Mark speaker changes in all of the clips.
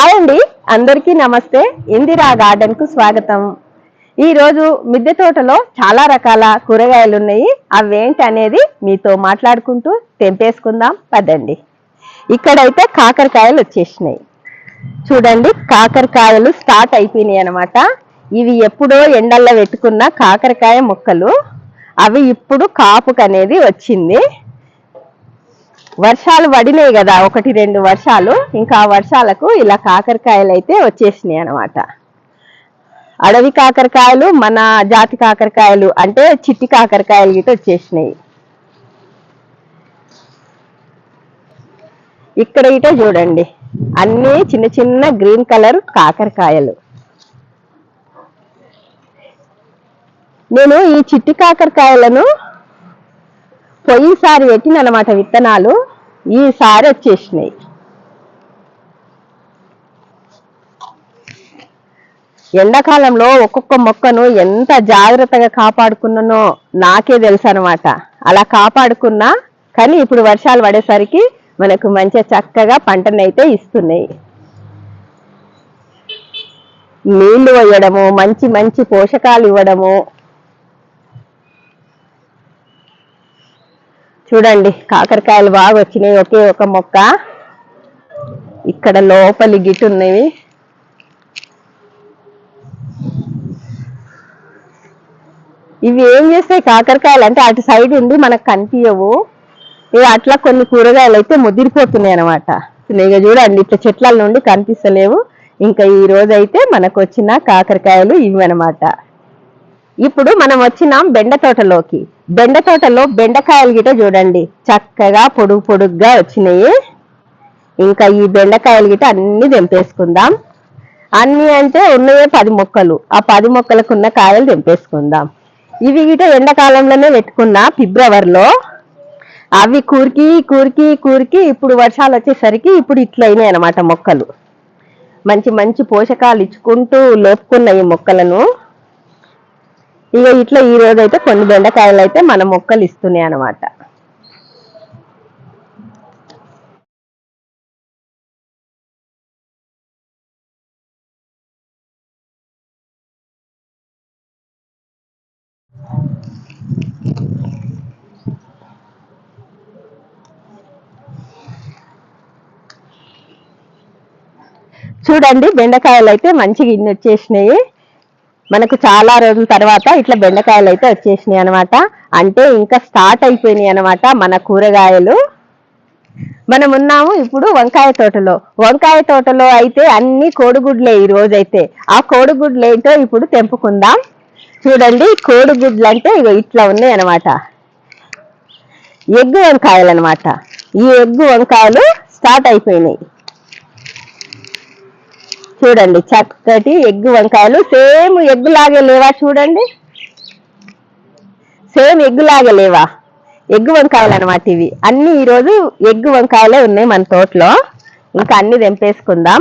Speaker 1: Hi అండి. అందరికీ నమస్తే. ఇందిరా గార్డెన్కు స్వాగతం. ఈ రోజు మిద్దె తోటలో చాలా రకాల కూరగాయలు ఉన్నాయి. అవేంటి అనేది మీతో మాట్లాడుకుంటూ తెంపేసుకుందాం. పదండి. ఇక్కడైతే కాకరకాయలు వచ్చేసినాయి. చూడండి కాకరకాయలు స్టార్ట్ అయిపోయినాయి అనమాట ఇవి ఎప్పుడో ఎండల్లో పెట్టుకున్న కాకరకాయ మొక్కలు. అవి ఇప్పుడు కాపుకనేది వచ్చింది. వర్షాలు పడినాయి కదా ఒకటి రెండు వర్షాలు ఇంకా వర్షాలకు ఇలా కాకరకాయలు అయితే వచ్చేసినాయి అనమాట అడవి కాకరకాయలు మన జాతి కాకరకాయలు అంటే చిట్టి కాకరకాయలు గిట్ట వచ్చేసినాయి. ఇక్కడ ఇట చూడండి అన్ని చిన్న చిన్న గ్రీన్ కలర్ కాకరకాయలు. నేను ఈ చిట్టి కాకరకాయలను పోయినసారి పెట్టినమాట విత్తనాలు. ఈసారి వచ్చేసినాయి. ఎండాకాలంలో ఒక్కొక్క మొక్కను ఎంత జాగ్రత్తగా కాపాడుకున్నానో నాకే తెలుసు అనమాట అలా కాపాడుకున్నా కానీ ఇప్పుడు వర్షాలు పడేసరికి మనకు మంచిగా చక్కగా పంటనైతే ఇస్తున్నాయి. నీళ్ళు వేయడము మంచి మంచి పోషకాలు ఇవ్వడము చూడండి కాకరకాయలు బాగా వచ్చినాయి. ఒకే ఒక మొక్క. ఇక్కడ లోపలి గిట్ ఉన్నవి. ఇవి ఏం చేస్తాయి? కాకరకాయలు అంటే అటు సైడ్ ఉండి మనకు కనిపించవు ఇవి అట్లా కొన్ని కూరగాయలు అయితే ముదిరిపోతున్నాయి అనమాట ఇక చూడండి ఇట్లా చెట్ల నుండి కనిపిస్తలేవు. ఇంకా ఈ రోజు అయితే మనకు వచ్చిన కాకరకాయలు ఇవి అనమాట ఇప్పుడు మనం వచ్చినాం బెండ తోటలోకి. బెండ తోటలో బెండకాయలు గిట చూడండి. చక్కగా పొడుగు పొడుగ్గా వచ్చినాయి. ఇంకా ఈ బెండకాయలు గిట అన్ని తెంపేసుకుందాం. అన్ని అంటే ఉన్నవే పది మొక్కలు. ఆ పది మొక్కలకు ఉన్న కాయలు తెంపేసుకుందాం. ఇవి గిట ఎండాకాలంలోనే పెట్టుకున్న ఫిబ్రవరిలో. అవి కూరికి కూరికి కూరికి ఇప్పుడు వర్షాలు వచ్చేసరికి ఇప్పుడు ఇట్లయినాయి అనమాట మొక్కలు. మంచి మంచి పోషకాలు ఇచ్చుకుంటూ లోపుకున్న ఈ మొక్కలను. ఇక ఇట్లా ఈ రోజు అయితే కొన్ని బెండకాయలు అయితే మన మొక్కలు ఇస్తున్నాయి అనమాట చూడండి బెండకాయలు అయితే మంచిగా ఇన్ని వచ్చేసినాయి మనకు చాలా రోజుల తర్వాత ఇట్లా బెండకాయలు అయితే వచ్చేసినాయి అనమాట అంటే ఇంకా స్టార్ట్ అయిపోయినాయి అనమాట మన కూరగాయలు. మనం ఉన్నాము ఇప్పుడు వంకాయ తోటలో. వంకాయ తోటలో అయితే అన్ని కోడిగుడ్లే ఈ రోజైతే. ఆ కోడిగుడ్లు ఏంటో ఇప్పుడు తెంపుకుందాం. చూడండి కోడిగుడ్లు అంటే ఇగో ఇట్లా ఉన్నాయి అనమాట ఎగ్గు వంకాయలు అనమాట ఈ ఎగ్గు వంకాయలు స్టార్ట్ అయిపోయినాయి. చూడండి చక్కటి ఎగ్గు వంకాయలు. సేమ్ ఎగ్గు లాగే లేవా చూడండి? సేమ్ ఎగ్గు లాగే లేవా? ఎగ్గు వంకాయలు అనమాట ఇవి. అన్ని ఈరోజు ఎగ్గు వంకాయలే ఉన్నాయి మన తోటలో. ఇంకా అన్ని తెంపేసుకుందాం.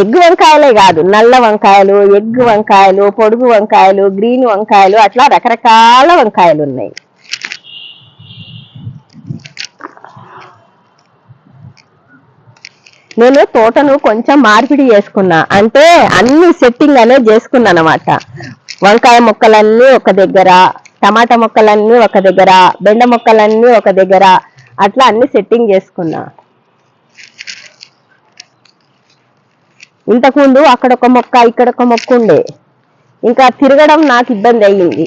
Speaker 1: ఎగ్గు వంకాయలే కాదు నల్ల వంకాయలు ఎగ్గు వంకాయలు పొడుగు వంకాయలు గ్రీన్ వంకాయలు అట్లా రకరకాల వంకాయలు ఉన్నాయి. నేను తోటను కొంచెం మార్పిడి చేసుకున్నా. అంటే అన్ని సెట్టింగ్ అనేది చేసుకున్నా అనమాట వంకాయ మొక్కలన్నీ ఒక దగ్గర టమాటా మొక్కలన్నీ ఒక దగ్గర బెండ మొక్కలన్నీ ఒక దగ్గర అట్లా అన్ని సెట్టింగ్ చేసుకున్నా. ఇంతకుముందు అక్కడ ఒక మొక్క ఇక్కడ ఒక మొక్క ఉండే. ఇంకా తిరగడం నాకు ఇబ్బంది అయ్యింది.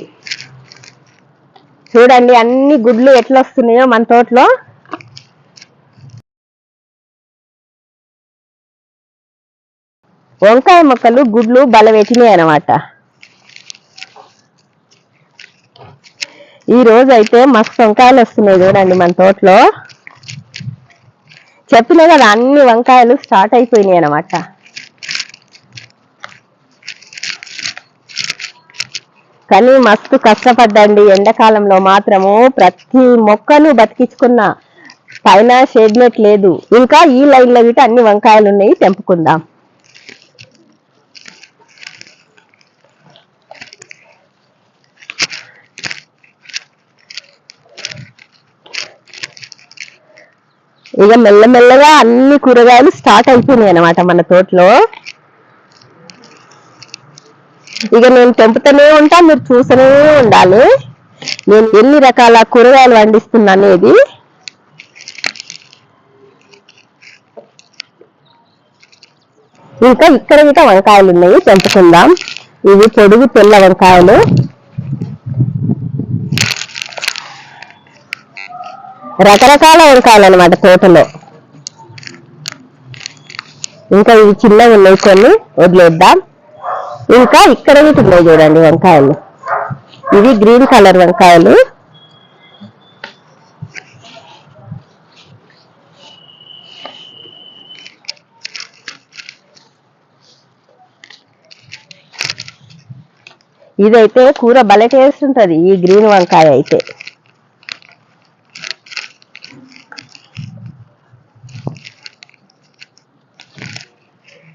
Speaker 1: చూడండి అన్ని గుడ్లు ఎట్లా వస్తున్నాయో మన తోటలో. వంకాయ మొక్కలు గుడ్లు బలపెట్టినాయి అనమాట ఈ రోజు అయితే మస్తు వంకాయలు వస్తున్నాయి చూడండి మన తోటలో. చెప్పిన కదా అన్ని వంకాయలు స్టార్ట్ అయిపోయినాయి అనమాట కానీ మస్తు కష్టపడ్డండి. ఎండాకాలంలో మాత్రము ప్రతి మొక్కను బతికించుకున్న పైన షేడ్ నెట్ లేదు. ఇంకా ఈ లైన్లో అన్ని వంకాయలు ఉన్నాయి తెంపుకుందాం. ఇక మెల్లమెల్లగా అన్ని కూరగాయలు స్టార్ట్ అయిపోయినాయి అనమాట మన తోటలో. ఇక నేను తెంపుతూనే ఉంటా మీరు చూస్తూనే ఉండాలి. నేను ఎన్ని రకాల కూరగాయలు పండిస్తున్నా అనేది. ఇంకా ఇక్కడ ఇంకా వంకాయలు ఉన్నాయి తెంపుకుందాం. ఇవి పొడుగు తెల్ల వంకాయలు. రకరకాల వంకాయలు అనమాట తోటలో. ఇంకా ఇవి చిన్నవి ఉన్నాయి కొన్ని వదిలేద్దాం. ఇంకా ఇక్కడ ఉన్నాయి చూడండి వంకాయలు. ఇవి గ్రీన్ కలర్ వంకాయలు. ఇదైతే కూర భలే టేస్ట్ ఈ గ్రీన్ వంకాయ అయితే.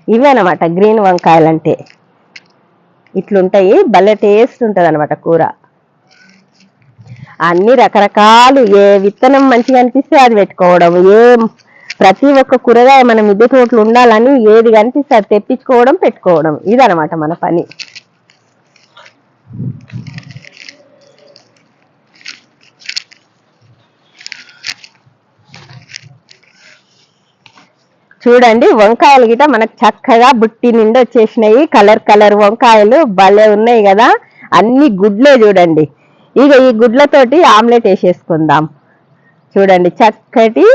Speaker 1: ఇవేనమాట గ్రీన్ వంకాయలు అంటే ఇట్లుంటాయి భలే టేస్ట్ ఉంటుంది అనమాట కూర. అన్ని రకరకాలు ఏ విత్తనం మంచిగా అనిపిస్తే అది పెట్టుకోవడం. ఏ ప్రతి ఒక్క కూరగాయ మన మిద్దె తోటలు ఉండాలని ఏది కనిపిస్తే అది తెప్పించుకోవడం పెట్టుకోవడం. ఇదనమాట మన పని. చూడండి వంకాయలు గిట మనకు చక్కగా బుట్టి నిండా వచ్చేసినాయి. కలర్ కలర్ వంకాయలు భలే ఉన్నాయి కదా. అన్ని గుడ్లే చూడండి. ఇక ఈ గుడ్లతోటి ఆమ్లెట్ వేసేసుకుందాం. చూడండి చక్కటి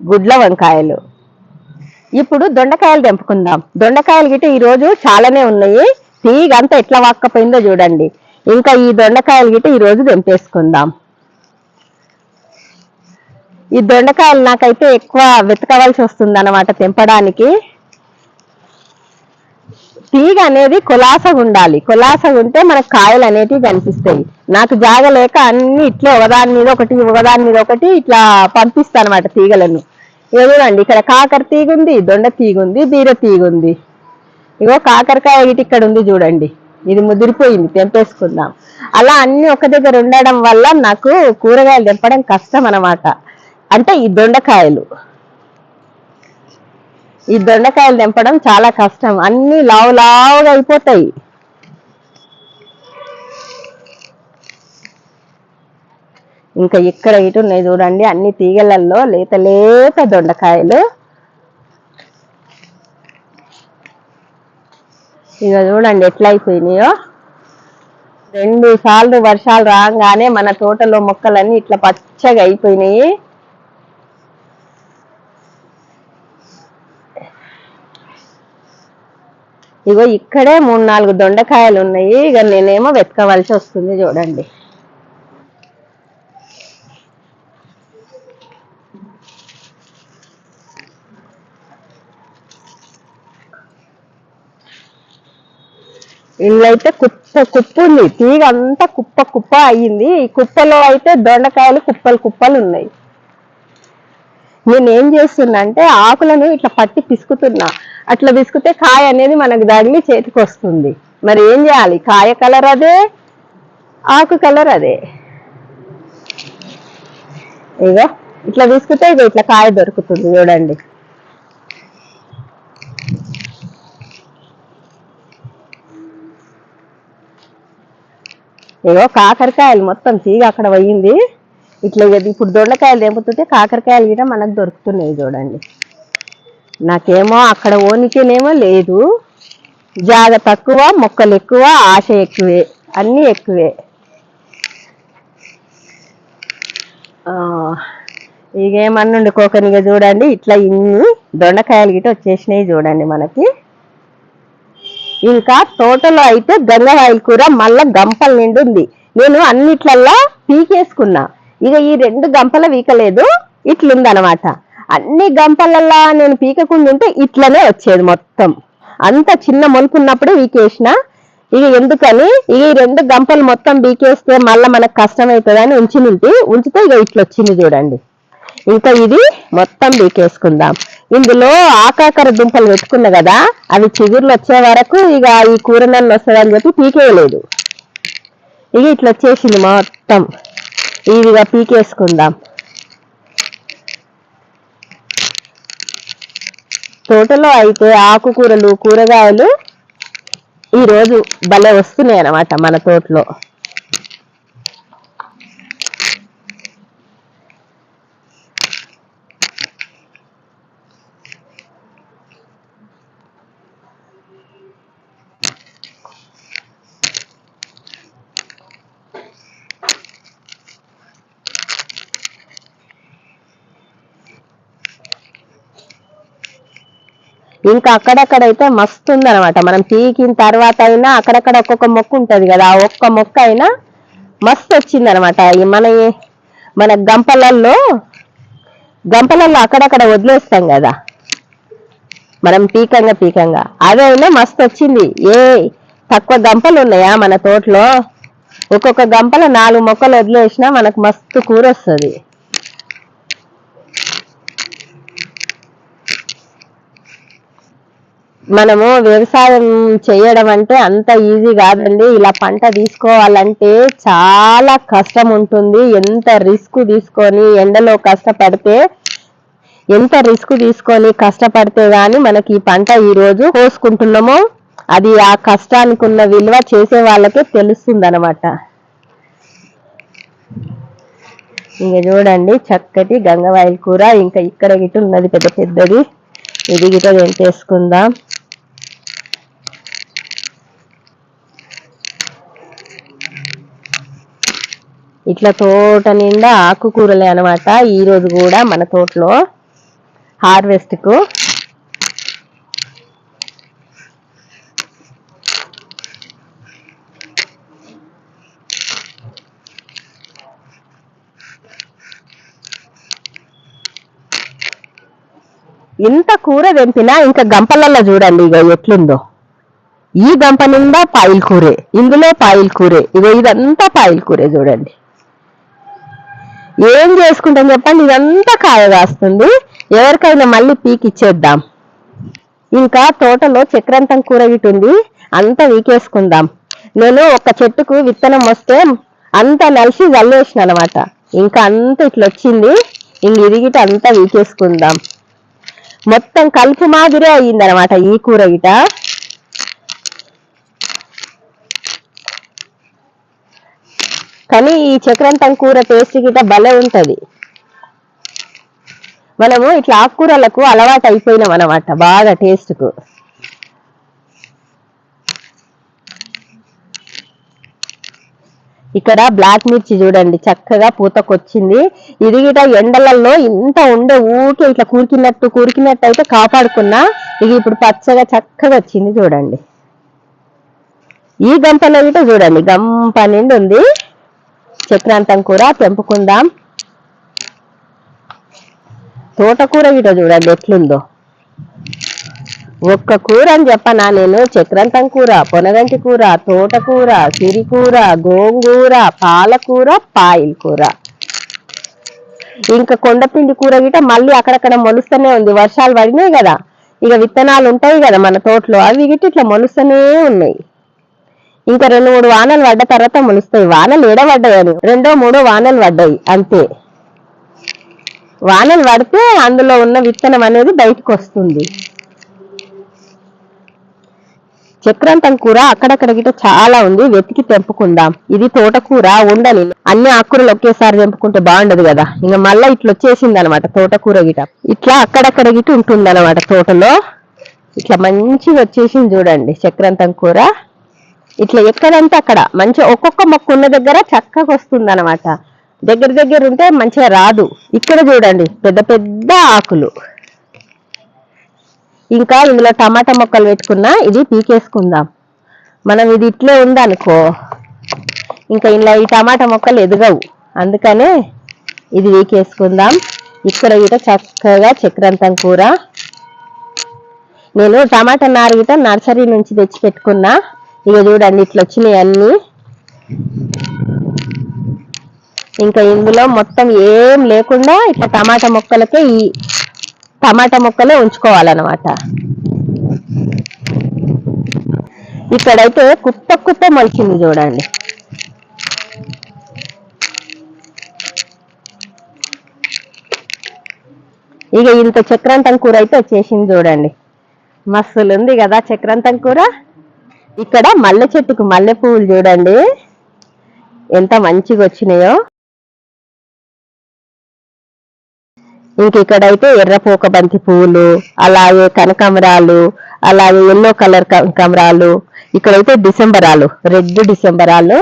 Speaker 1: గుడ్ల వంకాయలు. ఇప్పుడు దొండకాయలు తెంపుకుందాం. దొండకాయలు గిట్ట ఈ రోజు చాలానే ఉన్నాయి. తీగ అంతా ఎట్లా వాక్కపోయిందో చూడండి. ఇంకా ఈ దొండకాయలు గిట్ట ఈరోజు తెంపేసుకుందాం. ఈ దొండకాయలు నాకైతే ఎక్కువ వెతకవలసి వస్తుంది అనమాట తెంపడానికి. తీగ అనేది కులాసగా ఉండాలి. కులాసగా ఉంటే మనకు కాయలు అనేటివి కనిపిస్తాయి. నాకు జాగలేక అన్ని ఇట్లా ఒకదాని మీద ఒకటి ఒకదాని మీద ఒకటి ఇట్లా పంపిస్తాను అనమాట తీగలను ఎదురండి ఇక్కడ కాకర తీగ ఉంది దొండ తీగ ఉంది బీర తీగ ఉంది. ఇగో కాకరకాయ ఇటు ఇక్కడ ఉంది చూడండి. ఇది ముదిరిపోయింది తెంపేసుకుందాం. అలా అన్ని ఒక దగ్గర ఉండడం వల్ల నాకు కూరగాయలు తెంపడం కష్టం అన్నమాట. అంటే ఈ దొండకాయలు. ఈ దొండకాయలు తెంపడం చాలా కష్టం. అన్ని లావు లావుగా అయిపోతాయి. ఇంకా ఇక్కడ ఇటు ఉన్నాయి చూడండి అన్ని తీగలల్లో లేత లేత దొండకాయలు. ఇక చూడండి ఎట్లా అయిపోయినాయో. రెండు సార్లు వర్షాలు రాగానే మన తోటలో మొక్కలన్నీ ఇట్లా పచ్చగా అయిపోయినాయి. ఇగో ఇక్కడే మూడు నాలుగు దొండకాయలు ఉన్నాయి. ఇక నేనేమో వెతకవలసి వస్తుంది చూడండి. ఇళ్ళైతే కుప్ప కుప్ప ఉంది. తీగ అంతా కుప్ప కుప్ప అయ్యింది. ఈ కుప్పలో అయితే దొండకాయలు కుప్పలు కుప్పలు ఉన్నాయి. నేను ఏం చేస్తున్నా అంటే ఆకులను ఇట్లా పట్టి పిసుకుతున్నా. అట్లా పిసుకుతే కాయ అనేది మనకు తగిలి చేతికి వస్తుంది. మరి ఏం చేయాలి? కాయ కలర్ అదే? ఆకు కలర్ అదే? ఇగో ఇట్లా పిసుకుతే ఇగో ఇట్లా కాయ దొరుకుతుంది చూడండి. ఇగో కాకరకాయలు మొత్తం తీగ అక్కడ పోయింది. ఇట్లా ఇప్పుడు దొండకాయలు తెంపుతుంటే కాకరకాయలు కూడా మనకు దొరుకుతున్నాయి చూడండి. నాకేమో అక్కడ ఓనికేనేమో లేదు. జాగ తక్కువ మొక్కలు ఎక్కువ ఆశ ఎక్కువే అన్నీ ఎక్కువే. ఆ, ఇక కోకనిగా చూడండి ఇట్లా ఇన్ని దొండకాయలు గిట్ట వచ్చేసినాయి చూడండి మనకి. ఇంకా తోటలో అయితే గంగవాయిల కూర మళ్ళా గంపల నిండుంది. ఉంది నేను అన్నిట్లల్లా పీకేసుకున్నా. ఇక ఈ రెండు గంపల వీకలేదు ఇట్లుందనమాట. అన్ని గంపలల్లా నేను పీకకుండా ఉంటే ఇట్లనే వచ్చేది మొత్తం. అంత చిన్న మొలుపున్నప్పుడే వీకేసిన ఇక ఎందుకని ఇక ఈ రెండు గంపలు మొత్తం బీకేస్తే మళ్ళీ మనకు కష్టం అవుతుందని ఉంచి నింటి ఉంచితే ఇక ఇట్లా వచ్చింది చూడండి. ఇంకా ఇది మొత్తం బీకేసుకుందాం ఇందులో ఆకాకర దుంపలు పెట్టుకున్నా కదా అవి చిగుర్లు వచ్చే వరకు ఇక ఈ కూర నన్ను వస్తుందని చెప్పి పీకేయలేదు. ఇక ఇట్లా వచ్చేసింది మొత్తం. ఈవిగా పీకేసుకుందాం. తోటలో అయితే ఆకుకూరలు కూరగాయలు ఈరోజు భలే వస్తున్నాయి అన్నమాట మన తోటలో. ఇంకా అక్కడక్కడైతే మస్తు ఉందన్నమాట. మనం పీకిన తర్వాత అయినా అక్కడక్కడ ఒక్కొక్క మొక్క ఉంటుంది కదా ఆ ఒక్క మొక్క అయినా మస్తు వచ్చింది అనమాట మన మన గంపలల్లో గంపలల్లో అక్కడక్కడ వదిలేస్తాం కదా. మనం పీకంగా పీకంగా. అదైనా మస్తు వచ్చింది. ఏ తక్కువ గంపలు ఉన్నాయా మన తోటలో? ఒక్కొక్క గంపలో నాలుగు మొక్కలు వదిలేసినా మనకు మస్తు కూర వస్తుంది మనము వ్యవసాయం చేయడం అంటే అంత ఈజీ కాదండి. ఇలా పంట తీసుకోవాలంటే చాలా కష్టం ఉంటుంది. ఎంత రిస్క్ తీసుకొని ఎండలో కష్టపడితే ఎంత రిస్క్ తీసుకొని కష్టపడితే కానీ మనకి ఈ పంట ఈరోజు కోసుకుంటున్నాము కోసుకుంటున్నామో అది ఆ కష్టానికి ఉన్న విలువ చేసే వాళ్ళకే తెలుస్తుంది అనమాట ఇంకా చూడండి చక్కటి గంగవాయిల కూర. ఇంకా ఇక్కడ గిట్టు ఉన్నది పెద్ద పెద్దది. ఇది గిట్ట చేసుకుందాం ఇట్లా తోట నిండా ఆకుకూరలే అనమాట ఈ రోజు కూడా మన తోటలో హార్వెస్ట్కు. ఇంత కూర తెంపినా ఇంకా గంపలల్లో చూడండి ఇక ఎట్లుందో. ఈ గంప నిండా పాయిల్ కూరే ఇందులో పాయిల్ కూరే ఇక ఇదంతా పాయిల్ కూరే చూడండి. ఏం చేసుకుంటాం చెప్పండి? ఇదంతా కాయ కాస్తుంది. ఎవరికైనా మళ్ళీ పీకి ఇచ్చేద్దాం ఇంకా తోటలో చక్రంతం కూర గిట్ట ఉంది. అంతా వీకేసుకుందాం. నేను ఒక చెట్టుకు విత్తనం వస్తే అంత నలిసి జల్లేసిన అనమాట ఇంకా అంత ఇట్లా వచ్చింది ఇంక ఇదిగిట అంతా వీకేసుకుందాం. మొత్తం కలుపు మాదిరే అయ్యిందనమాట ఈ కూర గిట. కానీ ఈ చక్రంతం కూర టేస్ట్ గిట భలే ఉంటది. మనము ఇట్లా ఆకుకూరలకు అలవాటు అయిపోయినాం అనమాట బాగా టేస్ట్కు. ఇక్కడ బ్లాక్ మిర్చి చూడండి చక్కగా పూతకొచ్చింది. ఇది గిట ఎండలలో ఇంత ఉండే ఊకే ఇట్లా కూరికినట్టు కూరికినట్టు అయితే కాపాడుకున్నా ఇది ఇప్పుడు పచ్చగా చక్కగా వచ్చింది చూడండి. ఈ గంపలో గిట చూడండి గంప నిండి ఉంది చక్రాంతం కూర తెంపుకుందాం తోటకూర గిట చూడండి ఎట్లుందో. ఒక్క కూర అని చెప్పనా నేను? చక్రంతం కూర పొనగంటి కూర తోటకూర సిరికూర గోంగూర పాలకూర పాయిల్ కూర. ఇంకా కొండపిండి కూర గిట మళ్ళీ అక్కడక్కడ మొలుస్తూనే ఉంది. వర్షాలు పడినాయి కదా. ఇక విత్తనాలు ఉంటాయి కదా మన తోటలో. అవి గిట్ట ఇట్లా మొలుస్తూనే ఉన్నాయి. ఇంకా రెండు మూడు వానలు పడ్డ తర్వాత ములుస్తాయి వానలు ఏడబడ్డాయని రెండో మూడో వానలు పడ్డాయి. అంతే. వానలు పడితే అందులో ఉన్న విత్తనం అనేది బయటకు వస్తుంది. చక్రాంతం కూర అక్కడక్కడ గిట చాలా ఉంది. వెతికి తెంపుకుందాం. ఇది తోటకూర ఉండని అన్ని ఆకుకూరలు ఒకేసారి తెంపుకుంటే బాగుండదు కదా. ఇంకా మళ్ళీ ఇట్లా వచ్చేసింది అనమాట తోటకూర గిట ఇట్లా అక్కడక్కడ గిట ఉంటుంది అనమాట తోటలో. ఇట్లా మంచిగా వచ్చేసింది చూడండి చక్రాంతం కూర. ఇట్లా ఎక్కడంటే అక్కడ. మంచి ఒక్కొక్క మొక్క ఉన్న దగ్గర చక్కగా వస్తుంది అనమాట దగ్గర దగ్గర ఉంటే మంచిగా రాదు. ఇక్కడ చూడండి పెద్ద పెద్ద ఆకులు. ఇంకా ఇందులో టమాటా మొక్కలు పెట్టుకున్నా ఇది పీకేసుకుందాం. మనం ఇది ఇట్లే ఉందనుకో ఇంకా ఇలా ఈ టమాటా మొక్కలు ఎదగవు. అందుకనే ఇది వీకేసుకుందాం ఇక్కడ గిట చక్కగా చక్రంతం కూర. నేను టమాటా నారు గిట నర్సరీ నుంచి తెచ్చి పెట్టుకున్నా. ఇక చూడండి ఇట్లా వచ్చినాయి అన్ని. ఇంకా ఇందులో మొత్తం ఏం లేకుండా ఇట్లా టమాటా మొక్కలకే ఈ టమాటా మొక్కలే ఉంచుకోవాలన్నమాట. ఇక్కడైతే కుప్ప కుప్ప మొలిచింది చూడండి. ఇక ఇంత చక్రాంతం కూర అయితే వచ్చేసింది చూడండి. మస్తులు ఉంది కదా చక్రాంతం కూర. ఇక్కడ మల్లె చెట్టుకు మల్లె పువ్వులు చూడండి. ఎంత మంచిగా వచ్చినాయో. ఇంక ఇక్కడైతే ఎర్రపోక బంతి పువ్వులు అలాగే కనకాంబరాలు అలాగే ఎల్లో కలర్ కనకాంబరాలు ఇక్కడైతే డిసెంబరాలు రెడ్ డిసెంబరాలు.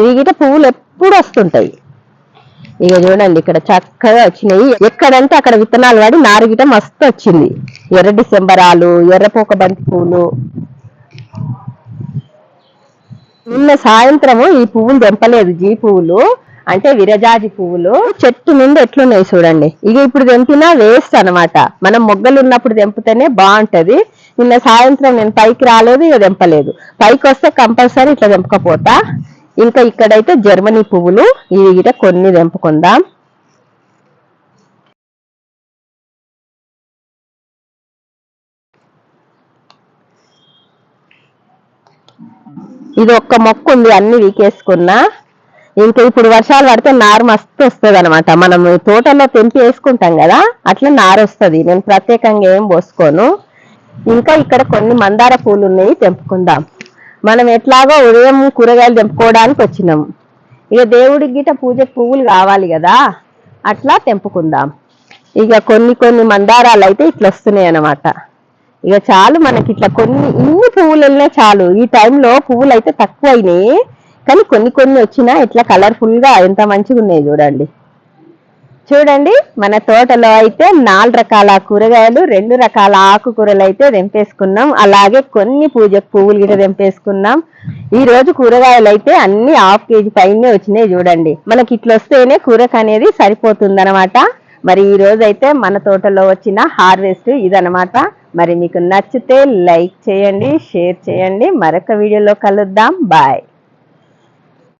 Speaker 1: ఇవి గిట పువ్వులు ఎప్పుడు వస్తుంటాయి. ఇక చూడండి ఇక్కడ చక్కగా వచ్చినాయి. ఎక్కడంటే అక్కడ విత్తనాలు వాడి నారు గిట మస్తు వచ్చింది. ఎర్ర డిసెంబరాలు ఎర్రపోక బంతి పువ్వులు. నిన్న సాయంత్రము ఈ పువ్వులు తెంపలేదు. జీ పువ్వులు అంటే విరజాజి పువ్వులు. చెట్టు నుండి ఎట్లున్నాయి చూడండి. ఇక ఇప్పుడు తెంపినా వేస్ట్ అన్నమాట. మనం మొగ్గలు ఉన్నప్పుడు తెంపితేనే బాగుంటది. నిన్న సాయంత్రం నేను పైకి రాలేదు ఇక తెంపలేదు. పైకి వస్తే కంపల్సరీ ఇట్లా తెంపకపోతా. ఇంకా ఇక్కడైతే జర్మనీ పువ్వులు. ఇవి గిట కొన్ని తెంపుకుందాం. ఇది ఒక్క మొక్క ఉంది అన్ని వీకేసుకున్నా. ఇంకా ఇప్పుడు వర్షాలు పడితే నారు మస్తు వస్తుంది అనమాట మనం తోటలో తెంపి వేసుకుంటాం కదా అట్లా నారు వస్తుంది. నేను ప్రత్యేకంగా ఏం పోసుకోను. ఇంకా ఇక్కడ కొన్ని మందార పూలు ఉన్నాయి తెంపుకుందాం. మనం ఎట్లాగో ఉదయం కూరగాయలు తెంపుకోవడానికి వచ్చినాం. ఇక దేవుడికి గిట పూజ పువ్వులు కావాలి కదా అట్లా తెంపుకుందాం. ఇక కొన్ని కొన్ని మందారాలు అయితే ఇట్లా వస్తున్నాయి అన్నమాట ఇక చాలు మనకి ఇట్లా కొన్ని ఇన్ని పువ్వులు వెళ్ళినా చాలు. ఈ టైంలో పువ్వులు అయితే తక్కువ అయినాయి కానీ కొన్ని కొన్ని వచ్చినా ఇట్లా కలర్ఫుల్గా ఎంత మంచిగా ఉన్నాయి చూడండి. చూడండి మన తోటలో అయితే నాలుగు రకాల కూరగాయలు రెండు రకాల ఆకుకూరలు అయితే తెంపేసుకున్నాం. అలాగే కొన్ని పూజ పువ్వులు గిట తెంపేసుకున్నాం. ఈ రోజు కూరగాయలు అయితే అన్ని హాఫ్ కేజీ పైనే వచ్చినాయి చూడండి. మనకి ఇట్లా వస్తేనే కూరకు అనేది సరిపోతుంది మరి ఈ రోజు అయితే మన తోటలో వచ్చిన హార్వెస్ట్ ఇదనమాట మరి మీకు నచ్చితే లైక్ చేయండి షేర్ చేయండి. మరొక వీడియోలో కలుద్దాం. బాయ్.